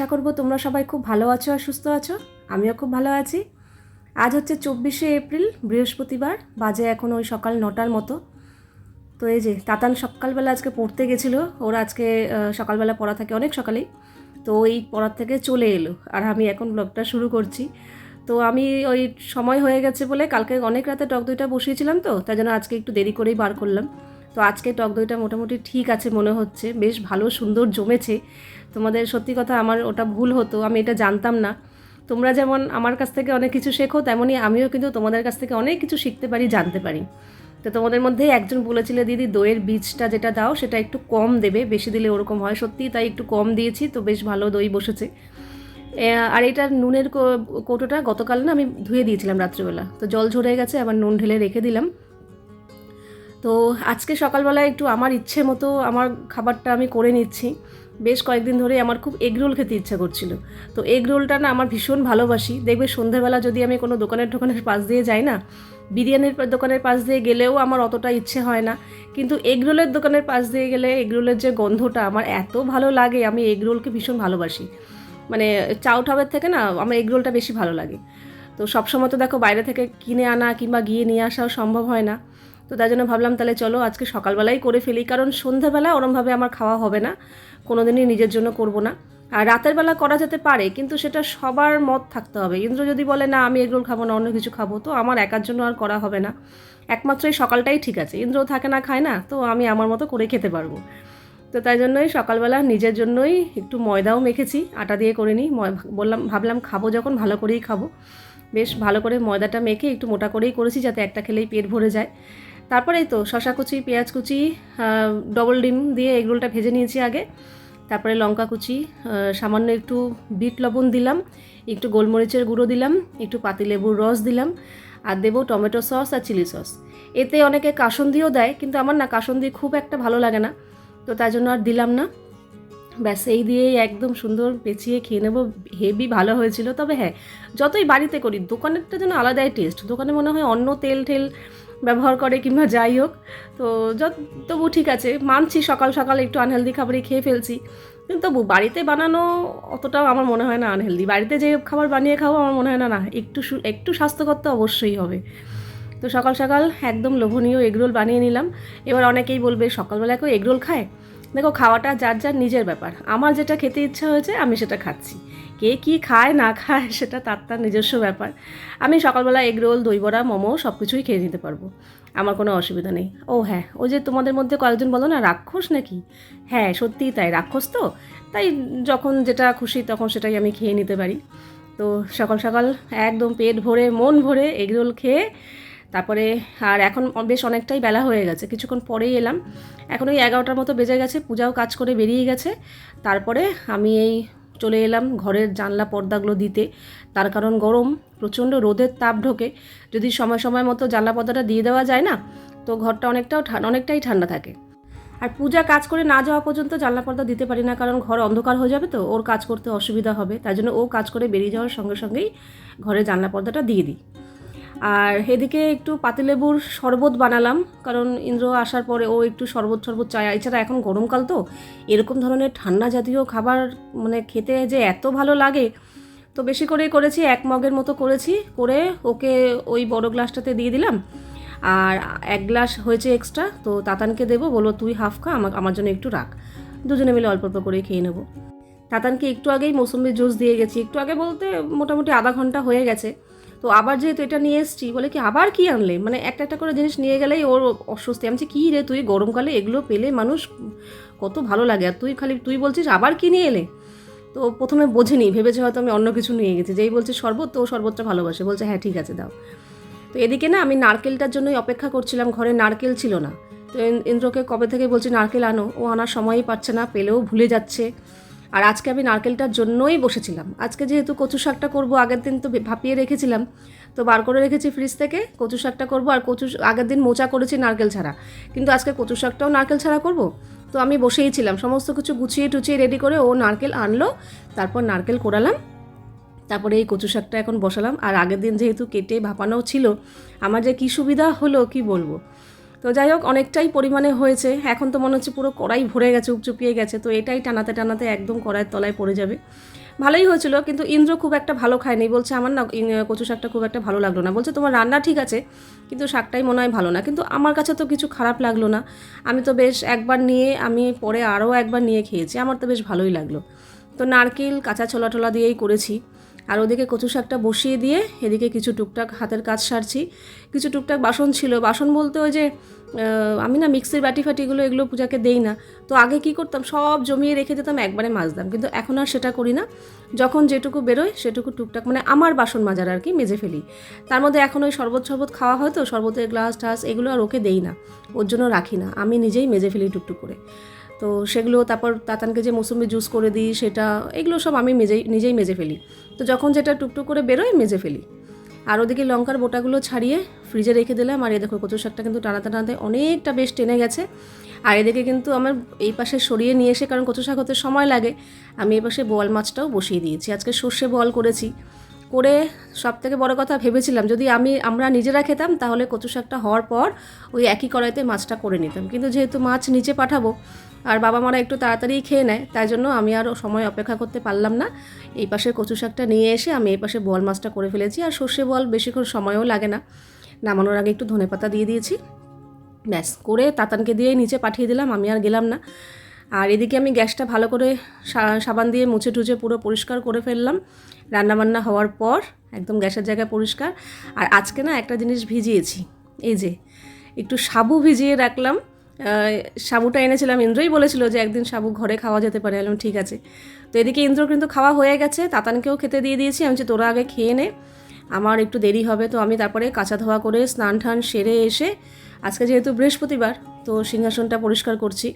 আশা করব তোমরা সবাই খুব ভালো আছো আর সুস্থ আছো। আমিও খুব ভালো আছি। আজ হচ্ছে চব্বিশে এপ্রিল, বৃহস্পতিবার, বাজে এখন ওই সকাল নটার মতো। তো এই যে তাতান সকালবেলা আজকে পড়তে গেছিল। ওরা আজকে সকালবেলা পড়া থাকে অনেক সকালেই। তো ওই পড়ার থেকে চলে এলো। আর আমি এখন ব্লগটা শুরু করছি। তো আমি ওই সময় হয়ে গেছে বলে কালকে অনেক রাতে টক দইটা বসিয়েছিলাম তো, তাই জন্য আজকে একটু দেরি করেই বার করলাম। তো আজকে টক দইটা মোটামুটি ঠিক আছে মনে হচ্ছে। বেশ ভালো, সুন্দর জমেছে। তোমাদের সত্যি কথা আমার ওটা ভুল হতো, আমি এটা জানতাম না। তোমরা যেমন আমার কাছ থেকে অনেক কিছু শেখো তেমনই আমিও কিন্তু তোমাদের কাছ থেকে অনেক কিছু শিখতে পারি, জানতে পারি। তো তোমাদের মধ্যে একজন বলেছিল, দিদি, দইয়ের বীজটা যেটা দাও, সেটা একটু কম দেবে, বেশি দিলে ওরকম হয়। সত্যি তাই একটু কম দিয়েছি, তো বেশ ভালো দই বসেছে। আর এটা নুনের কৌটোটা গতকাল না আমি ধুয়ে দিয়েছিলাম রাত্রিবেলা। তো জল ঝরে গেছে, আবার নুন ঢেলে রেখে দিলাম। তো আজকে সকালবেলায় একটু আমার ইচ্ছে মতো আমার খাবারটা আমি করে নিচ্ছি। বেশ কয়েকদিন ধরে আমার খুব এগ রোল খেতে ইচ্ছা করছিল। তো এগ রোলটা না আমার ভীষণ ভালোবাসি। দেখবে সন্ধ্যেবেলা যদি আমি কোনো দোকানের দোকানের পাশ দিয়ে যাই না, বিরিয়ানির দোকানের পাশ দিয়ে গেলেও আমার অতটা ইচ্ছে হয় না। কিন্তু এগ রোলের দোকানের পাশ দিয়ে গেলে এগ রোলের যে গন্ধটা আমার এত ভালো লাগে, আমি এগ রোলকে ভীষণ ভালোবাসি। মানে চাউ ঠাবের থেকে না আমার এগ রোলটা বেশি ভালো লাগে। তো সবসময় তো দেখো বাইরে থেকে কিনে আনা কিংবা গিয়ে নিয়ে আসাও সম্ভব হয় না। তো তাই জন্য ভাবলাম তাহলে চলো আজকে সকালবেলাই করে ফেলি, কারণ সন্ধ্যাবেলা ওরমভাবে আমার খাওয়া হবে না কোনো দিনই নিজের জন্য করব না। আর রাতের বেলা করা যেতে পারে, কিন্তু সেটা সবার মত থাকতে হবে। ইন্দ্র যদি বলে, না, আমি এগরোল খাব না, অন্য কিছু খাব, তো আমার একার জন্য আর করা হবে না। একমাত্র এই সকালটাই ঠিক আছে। ইন্দ্র থাকে না, খায় না, তো আমি আমার মতো করে খেতে পারব। তো তাই জন্যই সকালবেলা নিজের জন্যই একটু ময়দাও মেখেছি, আটা দিয়ে করে নিই। বললাম, ভাবলাম খাব যখন, ভালো করেই খাব। বেশ ভালো করে ময়দাটা মেখে একটু মোটা করেই করেছি, যাতে একটা খেলেই পেট ভরে যায়। তারপরেই তো শশা কুচি, পেঁয়াজ কুচি ডবল ডিম দিয়ে এগরোলটা ভেজে নিয়েছি আগে। তারপরে লঙ্কা কুচি সামান্য একটু বিট লবণ দিলাম, একটু গোলমরিচের গুঁড়ো দিলাম, একটু পাতিলেবুর রস দিলাম, আর দেবো টমেটো সস আর চিলি সস। এতে অনেকে কাসন্দিও দেয়, কিন্তু আমার না কাসন্দি খুব একটা ভালো লাগে না, তো তাই জন্য আর দিলাম না। ব্যাস, এই দিয়েই একদম সুন্দর পেঁচিয়ে খেয়ে নেব, হেভি ভালো হয়েছিল। তবে হ্যাঁ যতই বাড়িতে করি, দোকানেরটা যেন আলাদাই টেস্ট দোকানে মনে হয় অন্য তেল টেল ব্যবহার করে কিংবা যাই হোক। তো যত, তবু ঠিক আছে, মানছি সকাল সকাল একটু আনহেলদি খাবারই খেয়ে ফেলছি। কিন্তু তবু বাড়িতে বানানো অতটাও আমার মনে হয় না আনহেলদি বাড়িতে যে খাবার বানিয়ে খাব আমার মনে হয় না না, একটু একটু স্বাস্থ্যকর তো অবশ্যই হবে। তো সকাল সকাল একদম লোভনীয় এগরোল বানিয়ে নিলাম। এবার অনেকেই বলবে, সকালবেলা কেউ এগরোল খায়? দেখো, খাওয়াটা যার যার নিজের ব্যাপার। আমার যেটা খেতে ইচ্ছা হয়েছে, আমি সেটা খাচ্ছি। কে কি খায়, না খায়, সেটা তার তার নিজস্ব ব্যাপার। আমি সকালবেলা এগ রোল দই বড়া, মোমো সব কিছুই খেয়ে নিতে পারব। আমার কোনো অসুবিধা নেই। ও হ্যাঁ ওই যে তোমাদের মধ্যে কয়েকজন বলো না, রাক্ষস নাকি? হ্যাঁ সত্যিই তাই, রাক্ষস তো। তাই যখন যেটা খুশি তখন সেটাই আমি খেয়ে নিতে পারি। তো সকাল সকাল একদম পেট ভরে, মন ভরে এগ রোল খেয়ে তারপরে আর এখন বেশ অনেকটাই বেলা হয়ে গেছে, কিছুক্ষণ পরেই এলাম। এখন ওই এগারোটার মতো বেজে গেছে, পূজাও কাজ করে বেরিয়ে গেছে। তারপরে আমি এই চলে এলাম ঘরের জানলা পর্দাগুলো দিতে। তার কারণ গরম, প্রচণ্ড রোদের তাপ ঢোকে। যদি সময় সময় মতো জানলা পর্দাটা দিয়ে দেওয়া যায় না, তো ঘরটা অনেকটাও অনেকটাই ঠান্ডা থাকে। আর পূজা কাজ করে না যাওয়া পর্যন্ত জানলা পর্দা দিতে পারি না, কারণ ঘর অন্ধকার হয়ে যাবে তো, ওর কাজ করতে অসুবিধা হবে। তাই জন্য ও কাজ করে বেরিয়ে যাওয়ার সঙ্গে সঙ্গেই ঘরে জানলা পর্দাটা দিয়ে দিই। আর এদিকে একটু পাতিলেবুর শরবত বানালাম, কারণ ইন্দ্র আসার পরে ও একটু শরবত শরবত চায়। এছাড়া এখন গরমকাল তো, এরকম ধরনের ঠান্ডা জাতীয় খাবার মানে খেতে যে এত ভালো লাগে, তো বেশি করেই করেছি, এক মগের মতো করেছি, করে ওকে ওই বড় গ্লাসটাতে দিয়ে দিলাম। আর এক গ্লাস হয়েছে এক্সট্রা, তো তাতানকে দেবো, বলো তুই হাফ খা আমার আমার জন্য একটু রাখ। দুজনে মিলে অল্প অল্প করেই খেয়ে নেব। তাতানকে একটু আগেই মৌসুমির জুস দিয়ে গেছি, একটু আগে বলতে মোটামুটি আধা ঘণ্টা হয়ে গেছে। তো আবার যেহেতু এটা নিয়ে এসছি, বলে কি আবার কি আনলে? মানে একটা একটা করে জিনিস নিয়ে গেলেই ওর অস্বস্তি। আমি কী রে তুই গরমকালে এগুলো পেলে মানুষ কত ভালো লাগে, আর তুই খালি, তুই বলছিস আবার কি নিয়ে এলে? তো প্রথমে বোঝেনি, ভেবেছে হয়তো আমি অন্য কিছু নিয়ে গেছি। যেই বলছে শরবত, তো শরবতটা ভালোবাসে। বলছে হ্যাঁ ঠিক আছে, দাও। তো এদিকে না আমি নারকেলটার জন্যই অপেক্ষা করছিলাম, ঘরে নারকেল ছিল না। তো ইন্দ্রকে কবে থেকে বলছি, নারকেল আনো। ও আনার সময়ই পাচ্ছে না, পেলেও ভুলে যাচ্ছে। আর আজকে আমি নারকেলটার জন্যই বসেছিলাম। আজকে যেহেতু কচু শাকটা করব, আগের দিন তো ভাপিয়ে রেখেছিলাম। তো বার করে রেখেছি ফ্রিজ থেকে, কচু শাকটা করব আর কচু আগের দিন মোচা করেছি নারকেল ছাড়া। কিন্তু আজকে কচু শাকটাও নারকেল ছাড়া করব। তো আমি বসেই ছিলাম, সমস্ত কিছু গুছিয়ে টুচিয়ে রেডি করে ও নারকেল আনলো, তারপর নারকেল কোড়ালাম তারপরে এই কচু শাকটা এখন বসালাম। আর আগের দিন যেহেতু কেটে ভাপানো ছিল, আমার যে কী সুবিধা হলো কি বলব? তো যাই হোক, অনেকটাই পরিমাণে হয়েছে। এখন তো মনে হচ্ছে পুরো কড়াই ভরে গেছে, উপচুপিয়ে গেছে। তো এটাই টানাতে টানাতে একদম কড়াইয়ের তলায় পড়ে যাবে। ভালোই হয়েছিল, কিন্তু ইন্দ্র খুব একটা ভালো খায়নি। বলছে, আমার না কচু শাকটা খুব একটা ভালো লাগল না। বলছে, তোমার রান্না ঠিক আছে, কিন্তু শাকটাই মনে হয় ভালো না। কিন্তু আমার কাছে তো কিছু খারাপ লাগল না। আমি তো বেশ একবার নিয়ে, আমি পরে আরও একবার নিয়ে খেয়েছি। আমার তো বেশ ভালোই লাগল। তো নারকেল, কাঁচা ছোলা টোলা দিয়েই করেছি। আর ওদিকে কচু শাকটা বসিয়ে দিয়ে এদিকে কিছু টুকটাক হাতের কাজ সারছি। কিছু টুকটাক বাসন ছিল। বাসন বলতে ওই যে আমি না মিক্সির বাটি ফাটিগুলো এগুলো পূজাকে দেই না। তো আগে কি করতাম, সব জমিয়ে রেখে দিতাম, একবারে মাজতাম। কিন্তু এখন আর সেটা করি না। যখন যেটুকু বেরোয় সেটুকু টুকটাক মানে আমার বাসন মাজার আর কি, মেজে ফেলি। তার মধ্যে এখন ওই শরবত শরবত খাওয়া হয় তো, শরবতের গ্লাস টাস এগুলো আর ওকে দেই না। ওর জন্য রাখি না। আমি নিজেই মেজে ফেলি টুকটুক করে। তো সেগুলো তারপর তাতানকে যে মৌসুমি জুস করে দিই, সেটা এগুলো সব আমি মেজেই, নিজেই মেজে ফেলি। তো যখন যেটা টুকটুক করে বেরোয় মেজে ফেলি। আর ওদিকে লঙ্কার বোটাগুলো ছাড়িয়ে ফ্রিজে রেখে দিলাম। আর এ দেখো কচু শাকটা কিন্তু টানাতে টানাতে অনেকটা বেশ টেনে গেছে। আর এদিকে কিন্তু আমার এই পাশে সরিয়ে নিয়ে এসে, কারণ কচু শাক হতে সময় লাগে, আমি এই পাশে বোয়াল মাছটাও বসিয়ে দিয়েছি। আজকে সর্ষে বোয়াল করেছি। করে সব থেকে বড় কথা ভেবেছিলাম, যদি আমি, আমরা নিজেরা খেতাম, তাহলে কচু শাকটা হওয়ার পর ওই একই কড়াইতে মাছটা করে নিতাম। কিন্তু যেহেতু মাছ নিচে পাঠাবো আর বাবা মারা একটু তাড়াতাড়ি খেয়ে নেয়, তাই জন্য আমি আর সময় অপেক্ষা করতে পারলাম না। এই পাশে কচু শাকটা নিয়ে এসে আমি এই পাশে বল মাছটা করে ফেলেছি, আর সর্ষে বল বেশিক্ষণ সময়ও লাগে না। নামানোর আগে একটু ধনেপাতা দিয়ে দিয়েছি। ব্যাস, করে তাতানকে দিয়েই নিচে পাঠিয়ে দিলাম, আমি আর গেলাম না। আর এদিকে আমি গ্যাসটা ভালো করে সাবান দিয়ে মুছে টুছে পুরো পরিষ্কার করে ফেললাম। রান্নাবান্না হওয়ার পর একদম গ্যাসের জায়গায় পরিষ্কার। আর আজকে না একটা জিনিস ভিজিয়েছি, এই যে, একটু সাবু ভিজিয়ে রাখলাম। সাবুটা এনেছিলাম, ইন্দ্রই বলেছিল যে একদিন সাবু ঘরে খাওয়া যেতে পারে। এলাম ঠিক আছে। তো এদিকে ইন্দ্র কিন্তু খাওয়া হয়ে গেছে, তাতানকেও খেতে দিয়ে দিয়েছি। আমি তোরা আগে খেয়ে নে, আমার একটু দেরি হবে। তো আমি তারপরে কাঁচা ধোয়া করে স্নান টান সেরে এসে, আজকে যেহেতু বৃহস্পতিবার, তো সিংহাসনটা পরিষ্কার করছি।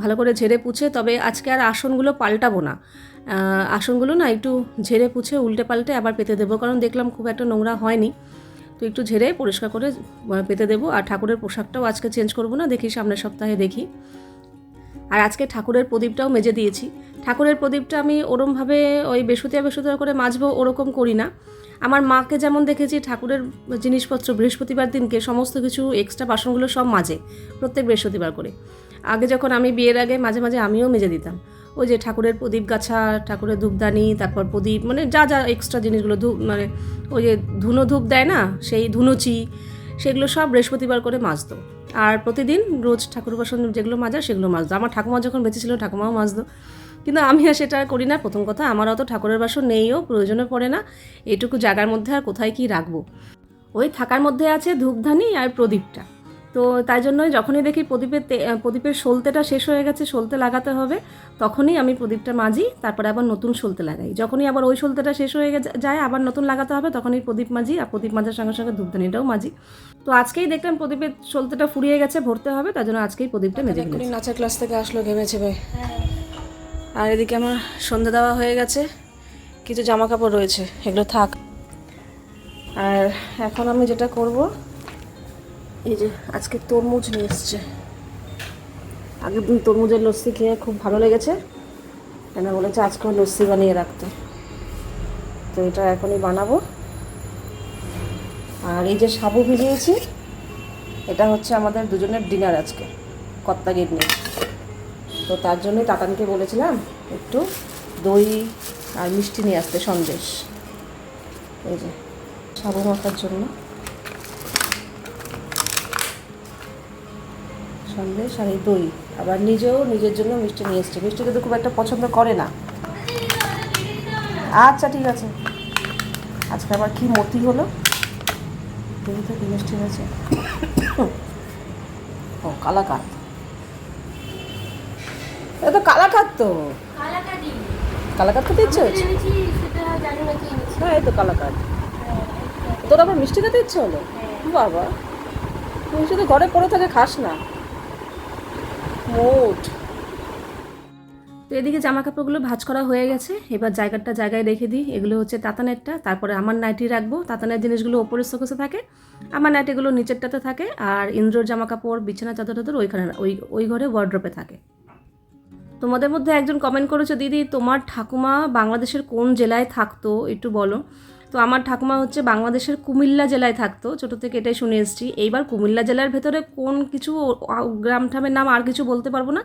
ভালো করে ঝেড়ে পুছে, তবে আজকে আর আসনগুলো পাল্টাবো না। আসনগুলো না একটু ঝেড়ে পুছে, উল্টে পাল্টে আবার পেতে দেবো, কারণ দেখলাম খুব একটা নোংরা হয়নি। তো একটু ঝেড়ে পরিষ্কার করে পেতে দেবো। আর ঠাকুরের পোশাকটাও আজকে চেঞ্জ করব না, দেখি সামনের সপ্তাহে দেখি। আর আজকে ঠাকুরের প্রদীপটাও মেজে দিয়েছি। ঠাকুরের প্রদীপটা আমি ওরমভাবে ওই বেসুতিয়া বেসুতিয়া করে মাজবো ওরকম করি না। আমার মাকে যেমন দেখেছি ঠাকুরের জিনিসপত্র বৃহস্পতিবার দিনকে সমস্ত কিছু এক্সট্রা বাসনগুলো সব মাজে, প্রত্যেক বৃহস্পতিবার করে। আগে যখন আমি বিয়ের আগে মাঝে মাঝে আমিও মেজে দিতাম। ওই যে ঠাকুরের প্রদীপ গাছা, ঠাকুরের ধূপদানি, তারপর প্রদীপ মানে যা যা এক্সট্রা জিনিসগুলো ধূপ মানে ওই যে ধুনো ধূপ দেয় না, সেই ধুনুচি, সেগুলো সব বৃহস্পতিবার করে মাজতো। আর প্রতিদিন রোজ ঠাকুর বাসন যেগুলো মাজা সেগুলো মাজতো। আমার ঠাকুমা যখন বেঁচে ছিল, ঠাকুমাও মাজতো। কিন্তু আমি আর সেটা করি না, প্রথম কথা, আমার অত ঠাকুরের বাসন নেইও প্রয়োজনে পড়ে না, এটুকু জায়গার মধ্যে আর কোথায় কি রাখব? ওই থাকার মধ্যে আছে ধূপধানি আর প্রদীপটা। তো তাই জন্যই যখনই দেখি প্রদীপের প্রদীপের সলতেটা শেষ হয়ে গেছে সলতে লাগাতে হবে তখনই আমি প্রদীপটা মাজি তারপরে আবার নতুন সলতে লাগাই। যখনই আবার ওই সলতেটা শেষ হয়ে যায় আবার নতুন লাগাতে হবে তখনই প্রদীপ মাজি আর প্রদীপ মাজার সঙ্গে সঙ্গে ধূপধানিটাও মাজি। তো আজকেই দেখলাম প্রদীপের সলতেটা ফুরিয়ে গেছে ভরতে হবে তার জন্য আজকেই প্রদীপটা মেজে ফেলি নাচের ক্লাস থেকে আসলো ঘেমে চেপে আর এদিকে আমার সন্ধে দেওয়া হয়ে গেছে কিছু জামা কাপড় রয়েছে এগুলো থাক। আর এখন আমি যেটা করব এই যে, আজকে তরমুজ নিয়ে এসছে। আগের দিন তরমুজের লস্যি খেয়ে খুব ভালো লেগেছে। কেন বলেছে আজকেও লস্যি বানিয়ে রাখতে। তো এটা এখনই বানাবো। আর এই যে সাবু ভিজিয়েছি, এটা হচ্ছে আমাদের দুজনের ডিনার আজকে কত্তা গিডনি তো তার জন্যই তাতানকে বলেছিলাম, একটু দই আর মিষ্টি নিয়ে আসতে সন্দেশ। এই যে, সাবু মাখার জন্য। সন্দেশ আর এই দই। আবার নিজেও নিজের জন্য মিষ্টি নিয়ে এসছে। মিষ্টি কিন্তু খুব একটা পছন্দ করে না। আচ্ছা ঠিক আছে। আজকে আবার কি মতি হলো? দেখি তো কি মিষ্টি হয়েছে। ও কালাকাত। এটা তো কালাকাত তো। কালাকাত খেতে ইচ্ছে হয়েছে? হ্যাঁ এই তো কালাকাত। তোর আবার মিষ্টি খেতে ইচ্ছে হলো? বাবা তুই শুধু ঘরে পড়ে থাকে খাস না। মোট তো এদিকে জামা কাপড়গুলো ভাঁজ করা হয়ে গেছে। এবার জায়গাটা জায়গায় রেখে দিই। এগুলো হচ্ছে তাতানেরটা। তারপরে আমার নাইটি রাখব। তাতানের জিনিসগুলো ওপরের শোকেসে থাকে। আমার নাইটিগুলো নিচেরটাতে থাকে। আর ইন্দ্রর জামা কাপড়, বিছানা, চাদর, টাদর ওইখানে ওই ওই ঘরে ওয়ার্ড্রপে থাকে। তোমাদের মধ্যে একজন কমেন্ট করেছ, দিদি, তোমার ঠাকুমা বাংলাদেশের কোন জেলায় থাকতো? একটু বলো। তো আমার ঠাকুমা হচ্ছে বাংলাদেশের কুমিল্লা জেলায় থাকতো, ছোটো থেকে এটাই শুনে এসেছি। এইবার কুমিল্লা জেলার ভেতরে কোন কিছু গ্রাম ঠামের নাম আর কিছু বলতে পারব না।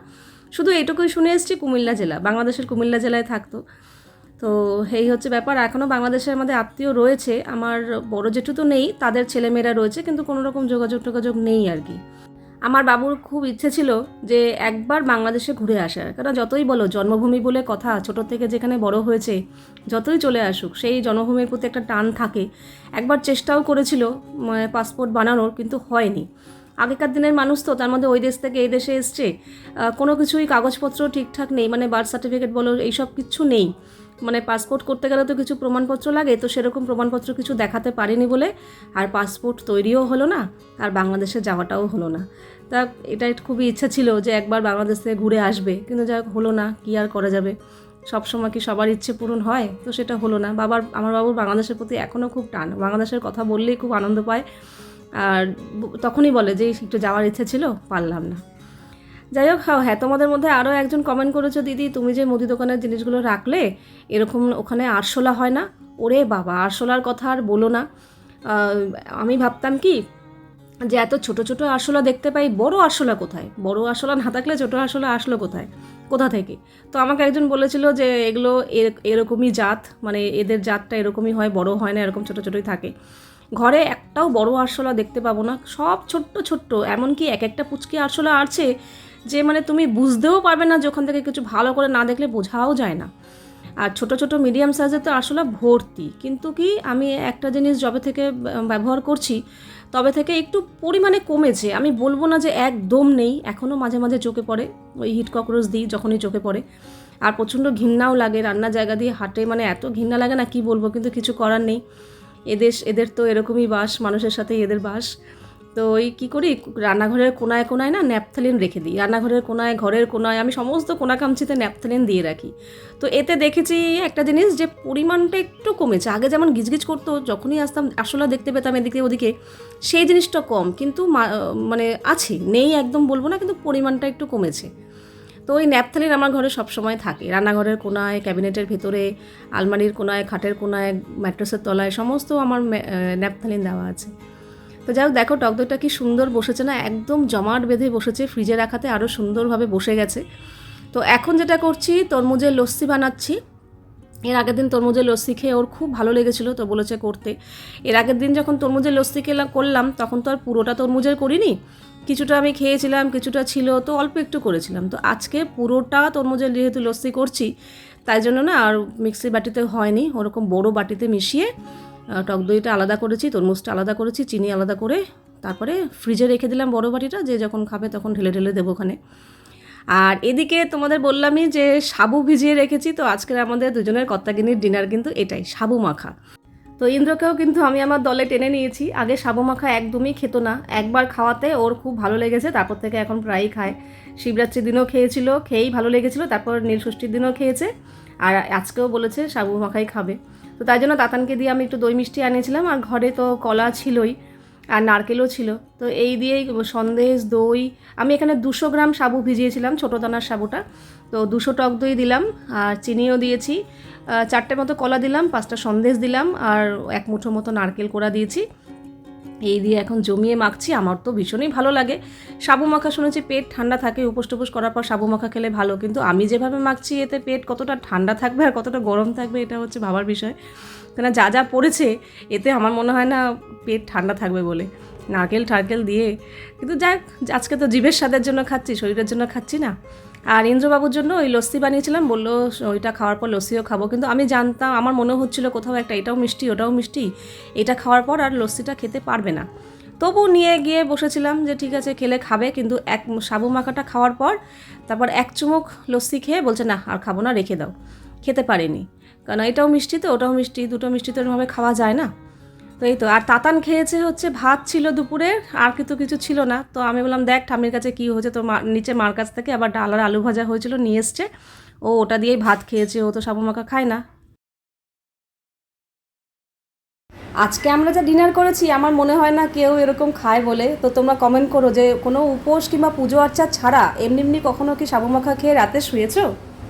শুধু এটুকুই শুনে এসেছি কুমিল্লা জেলা, বাংলাদেশের কুমিল্লা জেলায় থাকতো। তো এই হচ্ছে ব্যাপার এখনও বাংলাদেশের আমাদের আত্মীয় রয়েছে, আমার বড় জেঠু তো নেই, তাদের ছেলেমেয়েরা রয়েছে, কিন্তু কোনো রকম যোগাযোগ টোগাযোগ নেই আর কি। আমার বাবুর খুব ইচ্ছে ছিল যে একবার বাংলাদেশে ঘুরে আসার। কারণ যতই বলো, জন্মভূমি বলে কথা ছোট থেকে যেখানে বড় হয়েছে, যতই চলে আসুক, সেই জন্মভূমির প্রতি একটা টান থাকে। একবার চেষ্টাও করেছিল পাসপোর্ট বানানোর, কিন্তু হয়নি। আগেকার দিনের মানুষ তো, তার মধ্যে ওই দেশ থেকে এই দেশে এসছে কোনো কিছুই কাগজপত্র ঠিকঠাক নেই মানে বার্থ সার্টিফিকেট বলো, এইসব কিছু নেই। মানে পাসপোর্ট করতে গেলে তো কিছু প্রমাণপত্র লাগে, তো সেরকম প্রমাণপত্র কিছু দেখাতে পারিনি বলে, আর পাসপোর্ট তৈরিও হলো না, আর বাংলাদেশে যাওয়াটাও হলো না। তা এটা খুবই ইচ্ছা ছিল যে একবার বাংলাদেশ থেকে ঘুরে আসবে, কিন্তু হোক হলো না, কি আর করা যাবে? সব সময় কি সবার ইচ্ছে পূরণ হয়? তো সেটা হলো না। বাবার, আমার বাবুর বাংলাদেশের প্রতি এখনও খুব টান। বাংলাদেশের কথা বললেই খুব আনন্দ পায়, আর তখনই বলে যে একটু যাওয়ার ইচ্ছে ছিল, পারলাম না। যাই হোক হ্যাঁ হ্যাঁ তোমাদের মধ্যে আরও একজন কমেন্ট করেছ, দিদি, তুমি যে মুদি দোকানের জিনিসগুলো রাখলে, এরকম ওখানে আরশোলা হয় না? ওরে বাবা, আরশোলার কথা আর বলো না। আমি ভাবতাম কি, যে এত ছোট ছোট আরশোলা দেখতে পাই, বড় আরশোলা কোথায়? বড় আরশোলা না থাকলে ছোট আরশোলা আসলো কোথায়? কোথা থেকে? তো আমাকে একজন বলেছিল যে এগুলো এর- এরকমই জাত মানে এদের জাতটা এরকমই হয়, বড় হয় না, এরকম ছোট ছোটই থাকে। ঘরে একটাও বড় আরশোলা দেখতে পাবো না, সব ছোট্ট ছোট্ট, এমনকি এক একটা পুচকি আরশোলা আছে যে মানে তুমি বুঝতেও পারবে না যে ওখান থেকে কিছু ভালো করে না দেখলে বোঝাও যায় না। আর ছোট ছোট মিডিয়াম সাইজে তো আসলে ভর্তি। কিন্তু কি আমি একটা জিনিস যবে থেকে ব্যবহার করছি, তবে থেকে একটু পরিমাণে কমেছে। আমি বলব না যে একদম নেই এখনও মাঝে মাঝে চোখে পড়ে। ওই হিট ককরোচ দিই যখনই চোখে পড়ে। আর প্রচণ্ড ঘৃণাও লাগে, রান্নার জায়গা দিয়ে হাটে মানে এত ঘৃণা লাগে না কি বলব, কিন্তু কিছু করার নেই। এদেশ, এদের তো এরকমই বাস, মানুষের সাথে এদের বাস। তো ওই কী করি? রান্নাঘরের কোনায় কোনায় না ন্যাপথালিন রেখে দিই। রান্নাঘরের কোনায়, ঘরের কোনায় আমি সমস্ত কোনা কামচিতে ন্যাপথালিন দিয়ে রাখি। তো এতে দেখেছি একটা জিনিস যে পরিমাণটা একটু কমেছে। আগে যেমন গিজগিজ করতো, যখনই আসতাম আসলে দেখতে পেতাম এদিকে ওদিকে, সেই জিনিসটা কম। কিন্তু মানে আছে, নেই একদম বলব না, কিন্তু পরিমাণটা একটু কমেছে। তো ওই ন্যাপথালিন আমার ঘরে সবসময় থাকে। রান্নাঘরের কোনায়, ক্যাবিনেটের ভেতরে, আলমারির কোনায়, খাটের কোনায়, ম্যাট্রেসের তলায়, সমস্ত আমার ন্যাপথালিন দেওয়া আছে। তো যাই হোক, দেখো, টক দইটা কি সুন্দর বসেছে না? একদম জমাট বেঁধে বসেছে, ফ্রিজে রাখাতে আরও সুন্দরভাবে বসে গেছে। তো এখন যেটা করছি, তরমুজের লস্যি বানাচ্ছি। এর আগের দিন তরমুজের লস্যি খেয়ে ওর খুব ভালো লেগেছিলো তো বলেছে করতে। এর আগের দিন যখন তরমুজের লস্যি খেলাম, করলাম, তখন তো আর পুরোটা তরমুজের করিনি। কিছুটা আমি খেয়েছিলাম, কিছুটা ছিল, তো অল্প একটু করেছিলাম। তো আজকে পুরোটা তরমুজের যেহেতু লস্যি করছি, তাই জন্য না আর মিক্সি বাটিতে হয়নি, ওরকম বড় বাটিতে মিশিয়ে টক দইটা আলাদা করেছি, তরমুজটা আলাদা করেছি, চিনি আলাদা করে তারপরে ফ্রিজে রেখে দিলাম বড় বাটিটা, যে যখন খাবে তখন ঢেলে ঢেলে দেবো ওখানে। আর এদিকে তোমাদের বললামই যে সাবু ভিজিয়ে রেখেছি, তো আজকের আমাদের দুজনের কর্তাগিনীর ডিনার কিন্তু এটাই, সাবু মাখা। তো ইন্দ্রকেও কিন্তু আমি আমার দলে টেনে নিয়েছি, আগে সাবু মাখা একদমই খেত না, একবার খাওয়াতে ওর খুব ভালো লেগেছে, তারপর থেকে এখন প্রায়ই খায়। শিবরাত্রির দিনও খেয়েছিল, খেয়েই ভালো লেগেছিল, তারপর নীলষষ্ঠীর দিনও খেয়েছে, আর আজকেও বলেছে সাবু মাখাই খাবে। তো তাই জন্য দাতানকে দিয়ে আমি একটু দই মিষ্টি আনিয়েছিলাম, আর ঘরে তো কলা ছিলই, আর নারকেলও ছিল। তো এই দিয়েই সন্দেশ, দই, আমি এখানে দুশো গ্রাম সাবু ভিজিয়েছিলাম ছোটো দানার সাবুটা। তো দুশো টক দই দিলাম, আর চিনিও দিয়েছি। চারটে মতো কলা দিলাম, পাঁচটা সন্দেশ দিলাম, আর এক মুঠো মতো নারকেল কোড়া দিয়েছি। এই দিয়ে এখন জমিয়ে মাখছি, আমার তো ভীষণই ভালো লাগে। সাবু মাখা শুনেছি পেট ঠান্ডা থাকে, উপোস টুপোস করার পর সাবু মাখা খেলে ভালো, কিন্তু আমি যেভাবে মাখছি এতে পেট কতটা ঠান্ডা থাকবে আর কতটা গরম থাকবে, এটা হচ্ছে ভাবার বিষয়। কেন যা যা পড়েছে, এতে আমার মনে হয় না পেট ঠান্ডা থাকবে বলে। নারকেল ঠারকেল দিয়ে, কিন্তু যাক আজকে তো জীবের স্বাদের জন্য খাচ্ছি, শরীরের জন্য খাচ্ছি না। আর ইন্দ্রবাবুর জন্য ওই লস্যি বানিয়েছিলাম, বলল, ওইটা খাওয়ার পর লস্যিও খাব। কিন্তু আমি জানতাম, আমার মনে হচ্ছিল কোথাও একটা এটাও মিষ্টি, ওটাও মিষ্টি, এটা খাওয়ার পর আর লস্যিটা খেতে পারবে না। তবু নিয়ে গিয়ে বসেছিলাম যে, ঠিক আছে, খেলে খাবে। কিন্তু এক সাবু মাখাটা খাওয়ার পর তারপর এক চুমুক লস্যি খেয়ে বলছে, না, আর খাব না, রেখে দাও। খেতে পারেনি। কারণ এটাও মিষ্টি তো, ওটাও মিষ্টি, দুটো মিষ্টি তো এরকমভাবে খাওয়া যায় না। তো এই তো, আর তাতান খেয়েছে হচ্ছে ভাত ছিল দুপুরে, আর কিন্তু কিছু ছিল না। তো আমি বললাম, দেখ ঠামির কাছে কী হয়েছে? তো নিচে মার কাছ থেকে আবার ডাল আর আলু ভাজা হয়েছিল, নিয়ে এসছে। ও ওটা দিয়েই ভাত খেয়েছে, ও তো সাবু মাখা খায় না। আজকে আমরা যা ডিনার করেছি, আমার মনে হয় না কেউ এরকম খায় বলে। তো তোমরা কমেন্ট করো যে, কোনো উপোস কিংবা পুজো আর্চা ছাড়া এমনি এমনি কখনো কি সাবু মাখা খেয়ে রাতে শুয়েছো?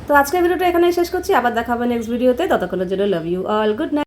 তো আজকের ভিডিওটা এখানেই শেষ করছি, আবার দেখা নেক্সট ভিডিওতে ততক্ষণের জন্য love you all good night